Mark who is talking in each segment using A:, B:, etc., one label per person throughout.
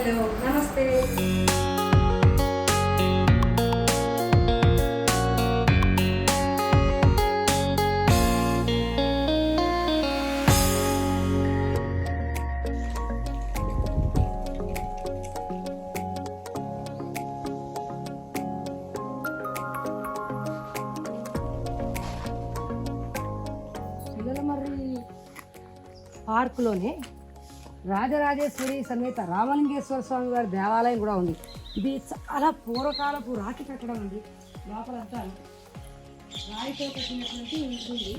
A: Hello నమస్తే. పార్కులోనే రాజరాజేశ్వరి సమేత రామలింగేశ్వర స్వామి వారి దేవాలయం కూడా ఉంది. ఇది చాలా పూర్వకాలపు రాతి కట్టడం అండి. లోపలంతా రాయితో కట్టినటువంటి ఉంటుంది.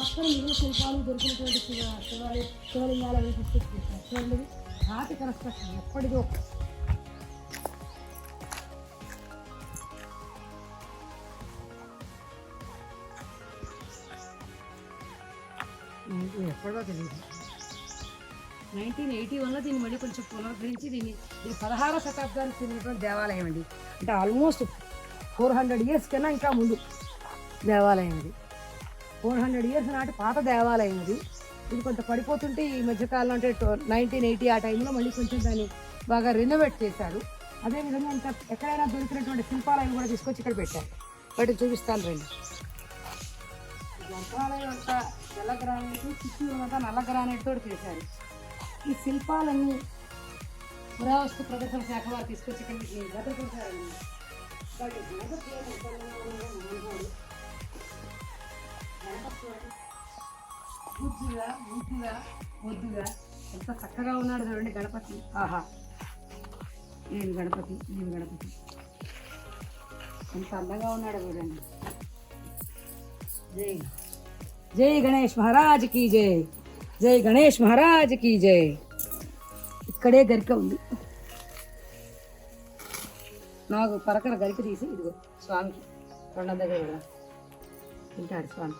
A: పక్కన మిగిలిన శిల్పాలు దొరికినటువంటి శివ శివాలయ శివలింగాల చూడండి రాతి కన్స్ట్రక్షన్ ఎప్పటిదో. ఎప్పటిదో తెలియదు. నైన్టీన్ ఎయిటీ వన్లో దీన్ని మళ్ళీ కొంచెం పునరుద్ధరించి దీన్ని ఇది పదహారో శతాబ్దానికి చెందినటువంటి దేవాలయం అండి. అంటే ఆల్మోస్ట్ ఫోర్ హండ్రెడ్ ఇయర్స్ కన్నా ఇంకా ముందు దేవాలయం ఇది. ఫోర్ హండ్రెడ్ ఇయర్స్ నాటి పాత దేవాలయం ఇది. ఇది కొంత పడిపోతుంటే ఈ మధ్యకాలంలో అంటే నైన్టీన్ ఎయిటీ ఆ టైంలో మళ్ళీ కొంచెం దాన్ని బాగా రెనోవేట్ చేశారు. అదేవిధంగా ఇంకా ఎక్కడైనా దొరికినటువంటి శిల్పాలయం కూడా తీసుకొచ్చి ఇక్కడ పెట్టారు. వాటిని చూపిస్తాను రండి. గ్రంథాలయం అంతా తెల్ల గ్రానైట్ చిత్తూరు అంతా నల్ల గ్రానైట్ తోటి చేశారు. ఈ శిల్పాలన్నీ పురావస్తు ప్రదర్శన శాఖ వారు తీసుకొచ్చి ఇక్కడ భద్రపరిచారండి బుద్ధిగా బుద్ధిగా ఏమో ముద్దుగా ఎంత చక్కగా ఉన్నాడు చూడండి గణపతి ఆహా ఏం గణపతి ఏం గణపతి ఎంత అందంగా ఉన్నాడు చూడండి జై జై గణేష్ మహారాజ్ జై జై గణేష్ మహారాజ్ की జై ఇక్కడే గరిక ఉంది నాకు పరకర గరిక తీసి ఇదిగో స్వామికి కొండ దగ్గర వెళ్దాం తింటాడు స్వామి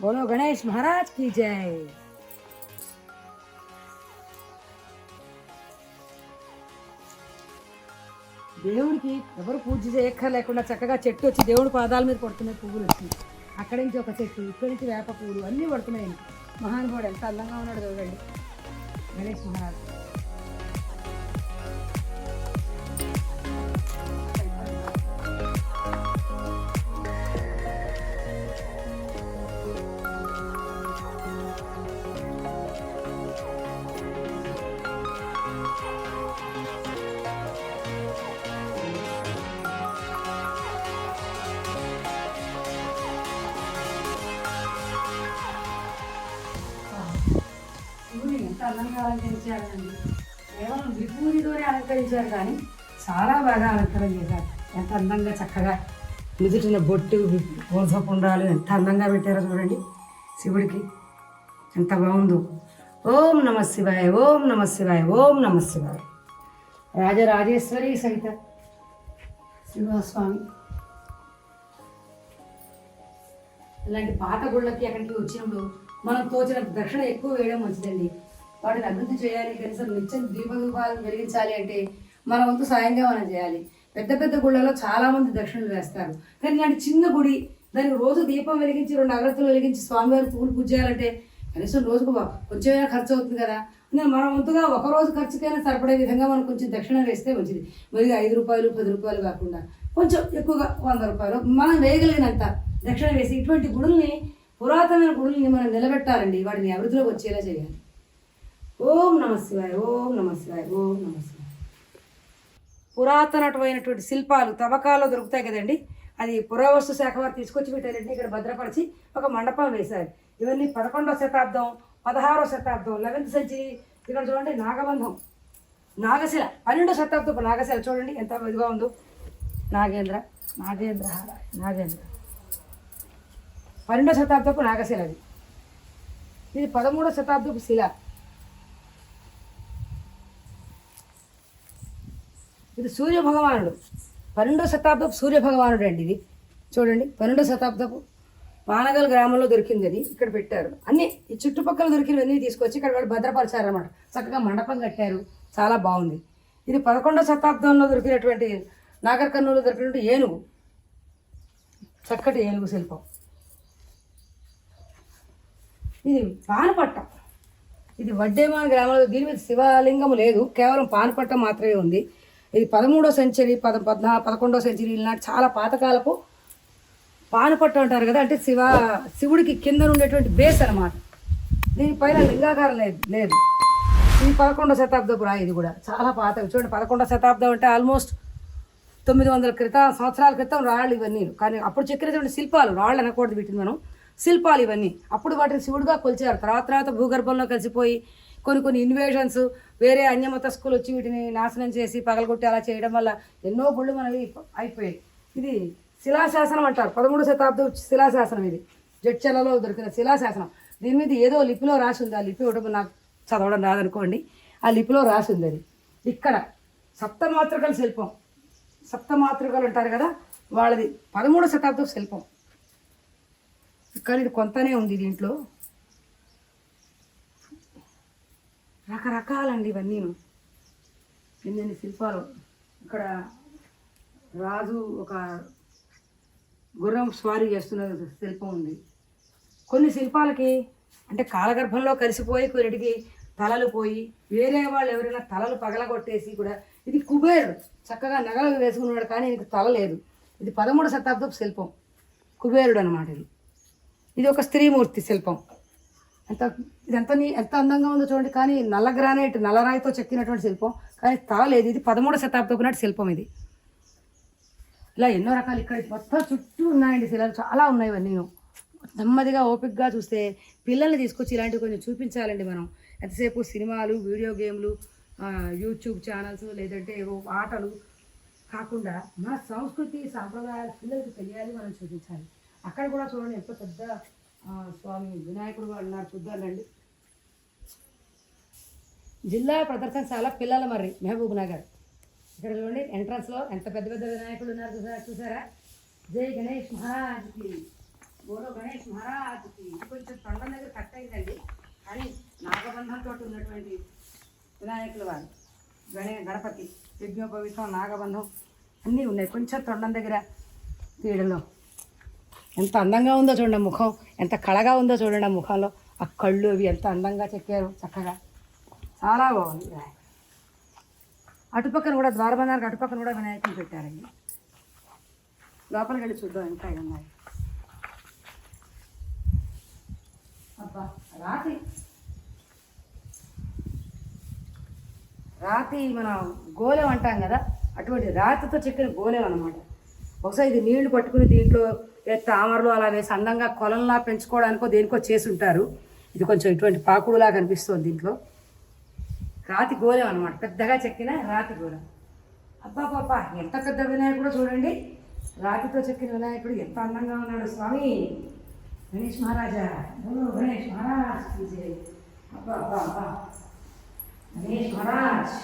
A: బోలో గణేష్ మహారాజ్ की జై దేవుడికి ఎవరు పూజ చేయక్కర్ లేకుండా చక్కగా చెట్టు వచ్చి దేవుడి పాదాల మీద పడుతున్నాయి పువ్వులు వచ్చి అక్కడి నుంచి ఒక చెట్టు ఇక్కడి నుంచి వేప పువ్వులు అన్నీ పడుతున్నాయి మహానుభావుడు ఎంత అందంగా ఉన్నాడు చూడండి. గణేష్ మహారాజ్. అందంగా అలంకరించారండి కేవలం విభూతితోనే అలంకరించారు కానీ చాలా బాగా అలంకరణ చేశారు. ఎంత అందంగా చక్కగా. నుదుటిన బొట్టు పుండ్రాలు ఎంత అందంగా పెట్టారో చూడండి. శివుడికి ఎంత బాగుందో. ఓం నమ శివాయ ఓం నమ శివాయ ఓం నమ శివాయ. రాజరాజేశ్వరి సహిత శివస్వామి. ఇలాంటి పాత గుళ్ళకి అక్కడికి వచ్చినప్పుడు మనం తోచిన దక్షిణ ఎక్కువ వేయడం మంచిదండి. వాటిని అభివృద్ధి చేయాలి కనీసం నిత్యం దీపదీపాలను వెలిగించాలి అంటే మన వంతు సాయంగా మనం చేయాలి. పెద్ద పెద్ద గుళ్ళలో చాలామంది దక్షిణలు వేస్తారు. కానీ ఇలాంటి చిన్న గుడి దానికి రోజు దీపం వెలిగించి రెండు అగరత్తులు వెలిగించి స్వామివారి పూలు పూజ చేయాలంటే కనీసం రోజుకు కొంచెమైనా ఖర్చు అవుతుంది కదా. నేను మన వంతుగా ఒక రోజు ఖర్చుకైనా సరిపడే విధంగా మనం కొంచెం దక్షిణ వేస్తే మంచిది. మరి ఐదు రూపాయలు పది రూపాయలు కాకుండా కొంచెం ఎక్కువగా వంద రూపాయలు మనం వేయగలిగినంత దక్షిణ వేసి ఇటువంటి గుడుల్ని పురాతనమైన గుడుల్ని మనం నిలబెట్టాలండి. వాటిని అభివృద్ధిలోకి వచ్చేలా చేయాలి. ఓం నమ శివాయ ఓం నమ శివాయ ఓం నమ శివాయ. పురాతనమైనటువంటి శిల్పాలు తవ్వకాల్లో దొరుకుతాయి కదండి. అది పురావస్తు శాఖ వారు తీసుకొచ్చి వీటన్నింటినీ ఇక్కడ భద్రపరిచి ఒక మండపం వేశారు. ఇవన్నీ పదకొండవ శతాబ్దం పదహారవ శతాబ్దం లెవెన్త్ సెంచరీ ఇక్కడ చూడండి నాగబంధం నాగశిల పన్నెండో శతాబ్దపు నాగశిల. చూడండి ఎంత ఇదిగా ఉందో. నాగేంద్ర నాగేంద్ర నాగేంద్ర. పన్నెండో శతాబ్దపు నాగశిల అది. ఇది పదమూడో శతాబ్దపు శిల. ఇది సూర్య భగవానుడు పన్నెండో శతాబ్దపు సూర్య భగవానుడు అండి ఇది. చూడండి పన్నెండో శతాబ్దపు పానగల్ గ్రామంలో దొరికింది అది. ఇక్కడ పెట్టారు. అన్ని ఈ చుట్టుపక్కల దొరికినవన్నీ తీసుకొచ్చి ఇక్కడ వాళ్ళు భద్రపరిచారు అనమాట చక్కగా మండపం కట్టారు. చాలా బాగుంది. ఇది పదకొండో శతాబ్దంలో దొరికినటువంటి నాగర్ కర్నూలు దొరికినటువంటి ఏనుగు. చక్కటి ఏనుగు శిల్పం. ఇది పానపట్ట. ఇది వడ్డేమాన్ గ్రామంలో దీని మీద శివలింగం లేదు. కేవలం పానపట్ట మాత్రమే ఉంది. ఇది పదమూడో సెంచరీ పద పద్నా పదకొండో సెంచరీ నాటి చాలా పాతకాలపు పానపట్టు అంటారు కదా అంటే శివ శివుడికి కింద ఉండేటువంటి బేస్ అనమాట దీనిపైన లింగాకారం లేదు లేదు. ఇది పదకొండో శతాబ్దపు రాయి ఇది కూడా చాలా పాత చూడండి పదకొండో శతాబ్దం అంటే ఆల్మోస్ట్ తొమ్మిది వందల క్రితం సంవత్సరాల క్రితం రాళ్ళు ఇవన్నీ. కానీ అప్పుడు చెక్కినటువంటి శిల్పాలు రాళ్ళు అనకూడదు వీటిని మనం. శిల్పాలు ఇవన్నీ. అప్పుడు వాటిని శివుడుగా కొలిచారు. తర్వాత తర్వాత భూగర్భంలో కలిసిపోయి కొన్ని కొన్ని ఇన్వేషన్స్ వేరే అన్యమతస్కులు వచ్చి వీటిని నాశనం చేసి పగలగొట్టి అలా చేయడం వల్ల ఎన్నో గుళ్ళు మనవి అయిపోయాయి. ఇది శిలాశాసనం అంటారు. పదమూడు శతాబ్దం శిలాశాసనం ఇది. జడ్చలలో దొరికిన శిలాశాసనం. దీని మీద ఏదో లిపిలో రాసి ఉంది. ఆ లిపి ఒకటి నాకు చదవడం రాదనుకోండి. ఆ లిపిలో రాసి ఉంది అది. ఇక్కడ సప్తమాతృకల శిల్పం. సప్తమాతృకలు అంటారు కదా వాళ్ళది పదమూడో శతాబ్దం శిల్పం. కానీ ఇది కొంతనే ఉంది దీంట్లో. రకరకాలండి ఇవన్నీను. ఎన్నెన్ని శిల్పాలు ఇక్కడ రాజు ఒక గుర్రం స్వారీ చేస్తున్న శిల్పం ఉంది. కొన్ని శిల్పాలకి అంటే కాలగర్భంలో కలిసిపోయి కొన్నిటికి తలలు పోయి వేరే వాళ్ళు ఎవరైనా తలలు పగలగొట్టేసి కూడా ఇది కుబేరుడు చక్కగా నగలు వేసుకున్నాడు కానీ ఇది తల లేదు. ఇది పదమూడు శతాబ్దపు శిల్పం కుబేరుడు అనమాట ఇది. ఇది ఒక స్త్రీమూర్తి శిల్పం. ఎంత ఇది ఎంత నీ- ఎంత అందంగా ఉందో చూడండి. కానీ నల్ల గ్రానైట్ నల్లరాయితో చెక్కినటువంటి శిల్పం. కానీ తాలేదు ఇది పదమూడో శతాబ్దపు నాటి శిల్పం ఇది. ఇలా ఎన్నో రకాలు ఇక్కడ మొత్తం చుట్టూ ఉన్నాయండి శిలలు. చాలా ఉన్నాయి ఇవన్నీ. నెమ్మదిగా ఓపిక్గా చూస్తే పిల్లల్ని తీసుకొచ్చి ఇలాంటివి కొంచెం చూపించాలండి మనం. ఎంతసేపు సినిమాలు వీడియో గేమ్లు యూట్యూబ్ ఛానల్స్ లేదంటే ఏవో ఆటలు కాకుండా మన సంస్కృతి సాంప్రదాయాలు పిల్లలకి తెలియాలి మనం చూపించాలి. అక్కడ కూడా చూడండి ఎంతో పెద్ద స్వామి వినాయకుడు వాడు ఉన్నారు చూద్దామండి జిల్లా ప్రదర్శనశాల పిల్లల మర్రి మహబూబ్ నగర్. ఇక్కడ చూడండి ఎంట్రన్స్లో ఎంత పెద్ద పెద్ద వినాయకులు ఉన్నారు చూసారా చూసారా? జై గణేష్ మహారాజ్కి బోలో గణేష్ మహారాజ్కి. కొంచెం తొండం దగ్గర కట్ అయిందండి. కానీ నాగబంధంతో ఉన్నటువంటి వినాయకులు వారు గణే గణపతి యజ్ఞోపవితం నాగబంధం అన్నీ ఉన్నాయి. కొంచెం తొండం దగ్గర తీయడంలో. ఎంత అందంగా ఉందో చూడండి ముఖం. ఎంత కళగా ఉందో చూడండి ఆ ముఖంలో. ఆ కళ్ళు అవి ఎంత అందంగా చెక్కారు. చక్కగా. చాలా బాగుంది. వినాయకుడు అటుపక్కన కూడా ద్వారబంధానికి అటుపక్కన కూడా వినాయకుని పెట్టారండి. లోపలికి వెళ్ళి చూద్దాం ఇంకా ఉన్నాయి అబ్బా రాతి. రాతి మనం గోలెం అంటాం కదా అటువంటి రాతితో చెక్కిన గోలెం అనమాట బహుశా ఇది నీళ్ళు పట్టుకుని దీంట్లో తామరలు అలా వేసి అందంగా కొలంలా పెంచుకోవడానికో దేనికో చేసి ఉంటారు ఇది కొంచెం ఇటువంటి పాకుడులా కనిపిస్తుంది దీంట్లో. రాతి గోలెం అనమాట పెద్దగా చెక్కిన రాతి గోలెం అబ్బా పాపా ఎంత పెద్ద వినాయకుడు చూడండి. రాతితో చెక్కిన వినాయకుడు ఎంత అందంగా ఉన్నాడు స్వామి. గణేష్ మహారాజా. గణేష్ మహారాజ్ అబ్బా అబ్బా అబ్బా గణేష్ మహారాజ్.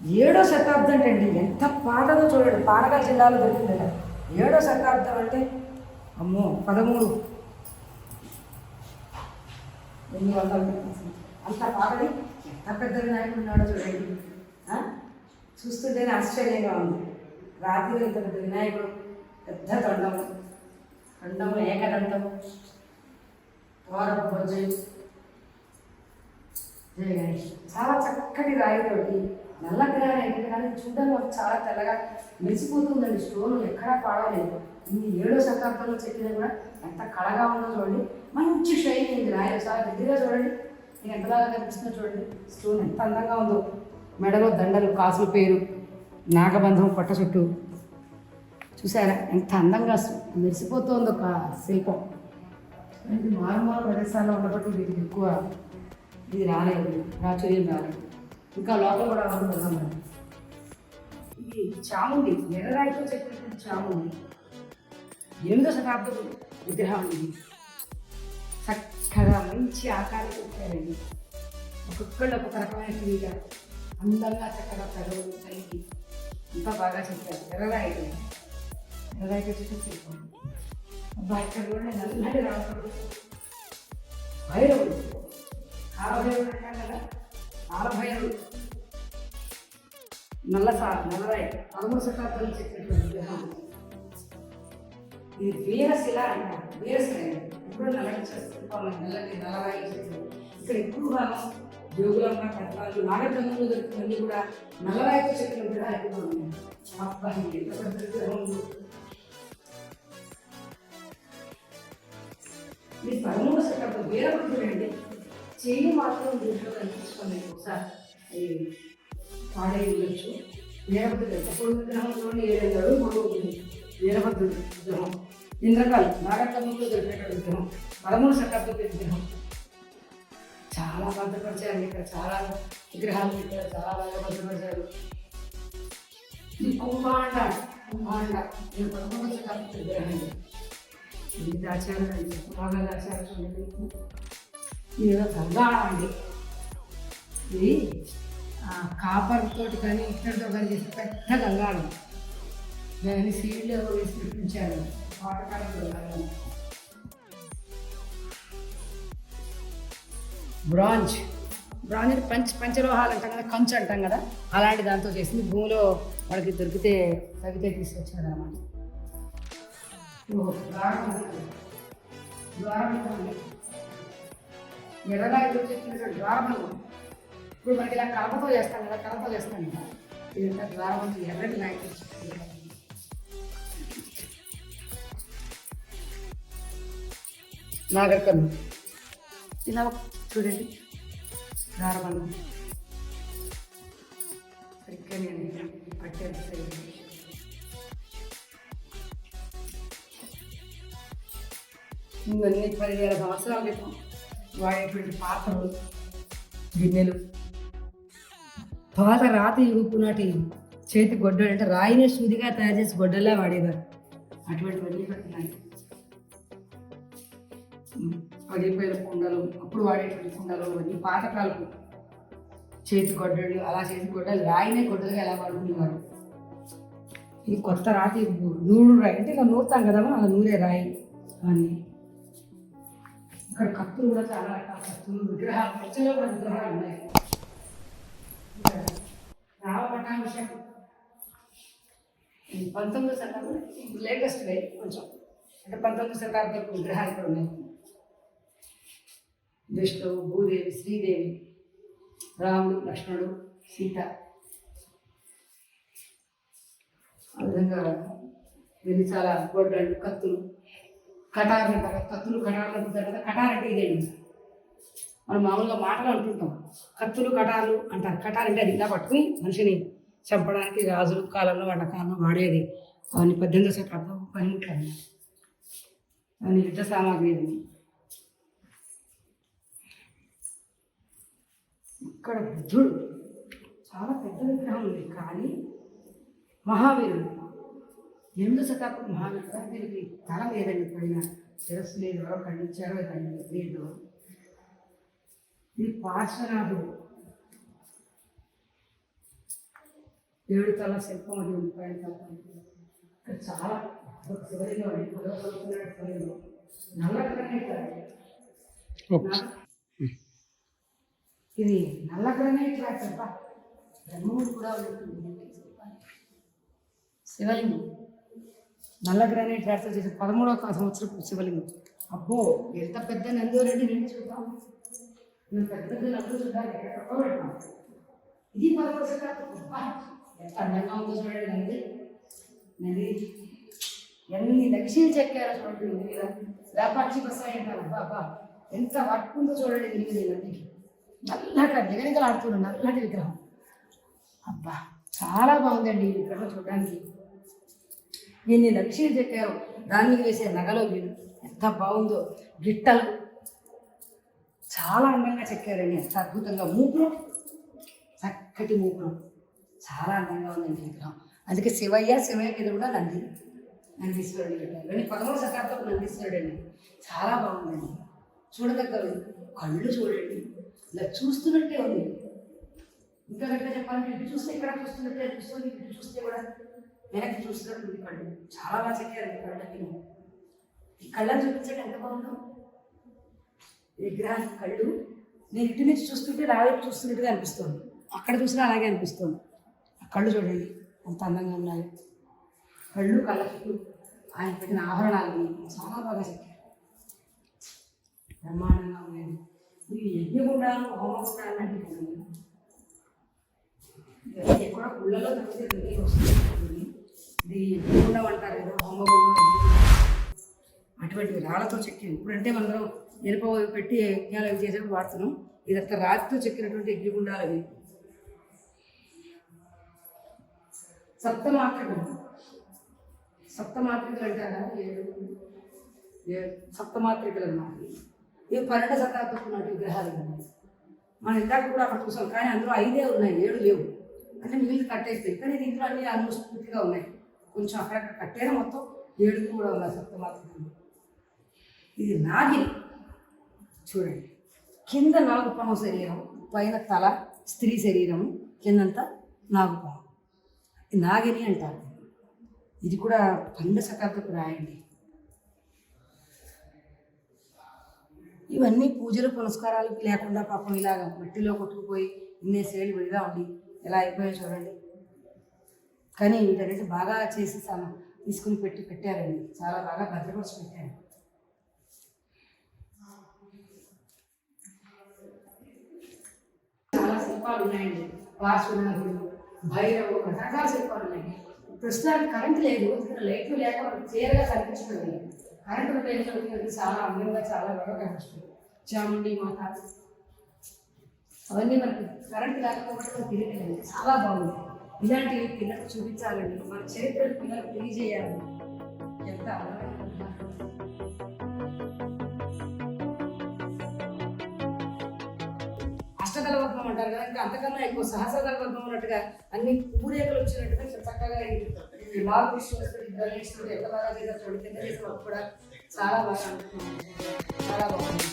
A: ఏడో శతాబ్దం అంటే అండి ఎంత పాతదో చూడండి పానగల్ జిల్లాలో దొరికింది కదా ఏడో శతాబ్దం అంటే అమ్మో పదమూడు. ఎన్ని వందల అంత పాతది? ఎంత పెద్ద వినాయకుడు ఉన్నాడో చూడండి. చూస్తుంటేనే ఆశ్చర్యంగా ఉంది. రాత్రి ఇంత పెద్ద వినాయకుడు పెద్ద తొండము తొండము ఏకదంతము తోరపు బొజ్జు చాలా చక్కటి రాయితోటి నల్ల గ్రానైట్ కానీ చూడడానికి మాకు చాలా తెల్లగా మెరిసిపోతుందండి. స్టోన్ ఎక్కడా పాడలేదు. ఇన్ని ఏడో శతాబ్దంలో చెక్కినా కూడా ఎంత కళగా ఉందో చూడండి. మంచి షైన్ ఉంది. రాయి చాలా దగ్గరగా చూడండి. నేను ఎంతలాగా కనిపిస్తుందో చూడండి. స్టోన్ ఎంత అందంగా ఉందో. మెడలో దండలు కాసుల పేరు నాగబంధం పట్ట చుట్టూ. చూసారా? ఎంత అందంగా మెరిసిపోతుందో ఒక శిల్పం. ఇది మారుమారు ప్రదేశాల్లో ఉన్నప్పటికీ వీటికి ఎక్కువ ఇది రాలేదు. ప్రాచుర్యం రాలేదు. ఇంకా లోపల కూడా అనుకుంటున్నాం ఇది చాముండి ఎర్రరాయితో చెప్పినటువంటి చాముండి. ఎనిమిదో శతాబ్దపు విగ్రహం ఇది. చక్కగా మంచి ఆకారం పెట్టారండి ఒక్కొక్కళ్ళు ఒక్కొక్క రకమైన క్రీడ. అందంగా చక్కగా పెదవులు కలిగి అంతా బాగా చెప్పారు. ఎర్రరాయితో ఎర్రరాయితో చెప్పి శిల్పం అబ్బా ఇక్కడ కూడా నల్లటి రాసుడు భైరవుడు కాలభైరవుడు అంటాం కదా కాలభైరవుడు నల్ల సా పదమూడు శతాబ్దంలో చెప్పినటువంటి విగ్రహం ఇది వీరశిల అంటారు వీరశిల ఇప్పుడు నలభై చేస్తాం నల్లటి నలభై చెట్లు ఇక్కడ ఎక్కువగా జోగులమ్మ కట్టాలు నాగరంగంలో దొరుకుతుంది కూడా నలభై ఐదు చెట్లు కూడా ఎక్కువ ఉన్నాయి అబ్బా, ఎంత ఇది పదమూడు శతాబ్దం వీరభద్రుడండి. చేయి మాత్రం దీంట్లో కనిపించుకోండి ఒకసారి. అది పాడే ఉండొచ్చు వీరభద్రుడు ఎప్పుడు విగ్రహంలోని ఏడు అడుగు వీరభద్రుడు విగ్రహం ఇంద్రకాలు నాగకర్మంలో దొరికేట విగ్రహం పదమూడు శతాబ్దపు విగ్రహం చాలా భద్రపరిచారు ఇక్కడ చాలా విగ్రహాలు ఇక్కడ చాలా బాగా భద్రపరిచారు. ఇది కుంభాండ కుంభాండ నేను పదమూడు శతాబ్దపు విగ్రహం ఇది. దాచారు అండి బాగా దాచారు చూడండి. ఇది ఏదో అండి. ఇది ఆ, కాపర్ తోటి కానీ ఇక్కడితో కానీ చేసిన పెద్ద గంగాళం దాన్ని సీడ్లో వేసి పెట్టించారు? పాటకాలం బ్రాంజ్ బ్రాంజ్. అంటే పంచ పంచలోహాలు అంటాం కదా కంచు అంటాం కదా అలాంటి దాంతో చేసింది. భూమిలో వాళ్ళకి దొరికితే తగ్గితే తీసుకొచ్చారు అన్నమాట ద్వారం ద్వారం ఉంది. ఎర్రగా ఎదురు ద్వారములు. ఇప్పుడు మనకి ఇలా కలపతో చేస్తాం కదా కలపతో చేస్తాం కదా. ఇదంతా ద్వారం ఎర్రటి నాయకుడు నాగరికం ఇలా చూడండి. ద్వారబంధం సరిగ్గా నేను పట్టేది సరిగ్గా. ఇవన్నీ పదివేల సంవత్సరాల క్రితం. వాడేటువంటి పాత్రలు గిన్నెలు. పాత రాతి యుగపు నాటి చేతి గొడ్డలు అంటే రాయిని సూదిగా తయారు చేసి గొడ్డలా వాడేవారు. అటువంటివన్నీ పెట్టినాయి పగిలిపోయిన కుండలు అప్పుడు వాడేటువంటి కుండలు అవన్నీ పాతకాలపు చేతి గొడ్డలు అలా చేతి గొడ్డలు రాయినే గొడ్డలుగా ఎలా వాడుకునేవారు? ఇది కొత్త రాతి నూరు రాయి అంటే ఇలా నూరుతాం కదా అలా నూరే రాయి అవన్నీ ఇక్కడ కత్తులు కూడా చాలా రకాల కత్తులు విగ్రహాలు ప్రజల్లో కూడా విగ్రహాలు ఉన్నాయి. ఇక్కడ విషయం పంతొమ్మిది శతాబ్దం లేటెస్ట్ వే కొంచెం. అంటే పంతొమ్మిది శతాబ్దపు విగ్రహాలు ఇక్కడ ఉన్నాయి. విష్ణువు భూదేవి శ్రీదేవి రాముడు లక్ష్మణుడు సీత. ఆ విధంగా దీన్ని చాలా గొడ్డళ్ళు కత్తులు కటార్ అంటారు కత్తులు కటార్లు అంటారు కదా కటార్ అంటే ఇదే మనం మామూలుగా మాటలు అంటుంటాం. కత్తులు కటార్లు అంటారు. కటార్ అంటే అది ఇలా పట్టుకుని మనిషిని చంపడానికి రాజుల కాలంలో వాళ్ళ కాలంలో వాడేది. అవన్నీ పద్దెనిమిది శతాబ్దం పనిముట్లు అన్నమాట అవన్నీ యుద్ధ సామాగ్రి ఇక్కడ బుద్ధుడు చాలా పెద్ద విగ్రహం ఉంది. కానీ మహావీరుడు ఎనిమిది శతాబ్దం కానీ దీనికి తల లేదండి పడిన శిరస్సు లేదు ఎవరో ఖండించారో దాన్ని లేదు ఇది పార్శ్వనాథుడు ఏడు తల శిల్పం అది తల. ఇక్కడ చాలా శివలింగం అండి పదవ సంవత్సరాల శివలింగం నల్ల గ్రానైట్ రాయి. ఇది నల్ల గ్రానైట్ రాయి తప్ప బ్రహ్మముడు కూడా ఉంటుంది శివలింగం. నల్ల గ్రానైట్ రాయితో చేసిన పదమూడవ సంవత్సరం శివలింగం. అబ్బో ఎంత పెద్ద నందోరెడ్డి నేను చూద్దాం. నేను పెద్ద పెద్ద నందు చూద్దాం ఇది పదమూడు శతాబ్దం. ఎంత అందంగా ఉందో చూడండి నంది. నంది ఎన్ని లక్ష్యం చెక్కారో చూడండి నంది మీద. లేపాక్షి అంటారు. బాబా ఎంత వర్క్ ఉందో చూడండి నీ మీద ఈ నందికి. నల్లగా నిగనిగలాడుతున్నాడు నల్లటి విగ్రహం. అబ్బా చాలా బాగుందండి ఈ విగ్రహం చూడడానికి. ఎన్ని లక్ష్యం చెప్పారు. దాని మీద వేసే నగలో వీరు ఎంత బాగుందో. గిట్టలు. చాలా అందంగా చెక్కారండి ఎంత అద్భుతంగా. మూపురం. చక్కటి మూపురం. చాలా అందంగా ఉందండి విగ్రహం. అందుకే శివయ్య శివయ్య మీద కూడా నంది. నందీశ్వరుడు పెట్టారు. కానీ పదమూడు శతాబ్దపు నందీశ్వరుడు అండి. చాలా బాగుందండి చూడదగ్గవి. కళ్ళు చూడండి. ఇలా చూస్తున్నట్టే ఉంది. ఇంకా గట్టిగా చెప్పాలంటే ఇటు చూస్తే ఇక్కడ చూస్తున్నట్టే చూస్తుంది ఇటు చూస్తే కూడా వెనక్కి చూస్తున్నట్టు ఉంది కళ్ళు. చాలా బాగా చెక్కారు ఈ కళ్ళకి. ఈ కళ్ళని చూపించండి ఎంత బాగుందో. విగ్రహానికి కళ్ళు. నేను ఇటు నుంచి చూస్తుంటే నా వైపు చూస్తున్నట్టుగా అనిపిస్తుంది. అక్కడ చూసినా అలాగే అనిపిస్తుంది. ఆ కళ్ళు చూడండి ఎంత అందంగా ఉన్నాయి. కళ్ళు కళ్ళ చుట్టూ ఆయన పెట్టిన ఆభరణాలు చాలా బాగా చెక్కారు. బ్రహ్మాండంగా ఉన్నాయి. ఇవి యజ్ఞగుండాలు హోమగుండాలు అంటే ఉన్నాయి. ఎక్కడ గుళ్ళలో దొరికితే వస్తుంది ఇది గుండం అంటారు ఏదో బొమ్మ అటువంటి రాళ్ళతో చెక్కింది. ఇప్పుడంటే మనం ఇనుప పెట్టి యజ్ఞాలు అవి చేసేప్పుడు వాడుతున్నాం. ఇదంతా రాతితో చెక్కినటువంటి యజ్ఞగుండాలు అవి. సప్తమాత్రికలు సప్తమాత్రికలు అంటారా? ఏడు. సప్తమాత్రికలు అన్నమాట ఇవి పన్నెండు శతాబ్దపు నాటి విగ్రహాలు మనం ఇందాక కూడా అక్కడ చూసాం కానీ అందులో ఐదే ఉన్నాయి ఏడు లేవు. అంటే మిగిలిన కట్టేస్తాయి. కానీ దీంట్లో అన్ని ఆల్మోస్ట్ పూర్తిగా ఉన్నాయి. కొంచెం అక్కడక్కడ కట్టేనా మొత్తం ఏడుపు కూడా ఉన్న సప్తమాత్రికలు ఇది నాగిని చూడండి. కింద నాగుపాము శరీరం పైన తల స్త్రీ శరీరం కిందంతా నాగుపాము. నాగిని అంటారు. ఇది కూడా పండ శతాబ్దపు రాయండి. ఇవన్నీ పూజలు పునస్కారాలు లేకుండా పాపం ఇలాగ మట్టిలో కొట్టుకుపోయి ఇన్నేసేళ్ళు విడిగా ఉండి ఎలా అయిపోయాయో చూడండి. కానీ వీటన్నిటి బాగా చేసి చాలా తీసుకుని పెట్టి పెట్టారండి. చాలా బాగా భద్రపరిచి పెట్టారు. చాలా శిల్పాలు ఉన్నాయండి. పార్శ్వనాథుడు భైరవ రకరకాల శిల్పాలు ఉన్నాయి. ప్రస్తుతానికి కరెంట్ లేదు. ఇక్కడ లైట్లు లేక మనకి క్లియర్గా కనిపించడం కరెంటు లైట్లు చాలా అందంగా చాలా బాగా కనిపిస్తుంది. చాముండి మాత. అవన్నీ మనకి కరెంట్ లేకపోవడం మనకు తెలియలేదు చాలా బాగుంది. ఇలాంటివి పిల్లలకు చూపించాలండి మన చరిత్రను పిల్లలకు తెలియజేయాలి. ఎంత అందమైన అంటారు కదా ఇంకా అంతకన్నా ఎక్కువ సహస్రదళ వర్గం ఉన్నట్టుగా అన్ని పూరేకలు వచ్చినట్టుగా చక్కగా ఈ లాల్ ఎంత బాగా చేశారు చూడండి. కూడా చాలా బాగా చాలా బాగుంది.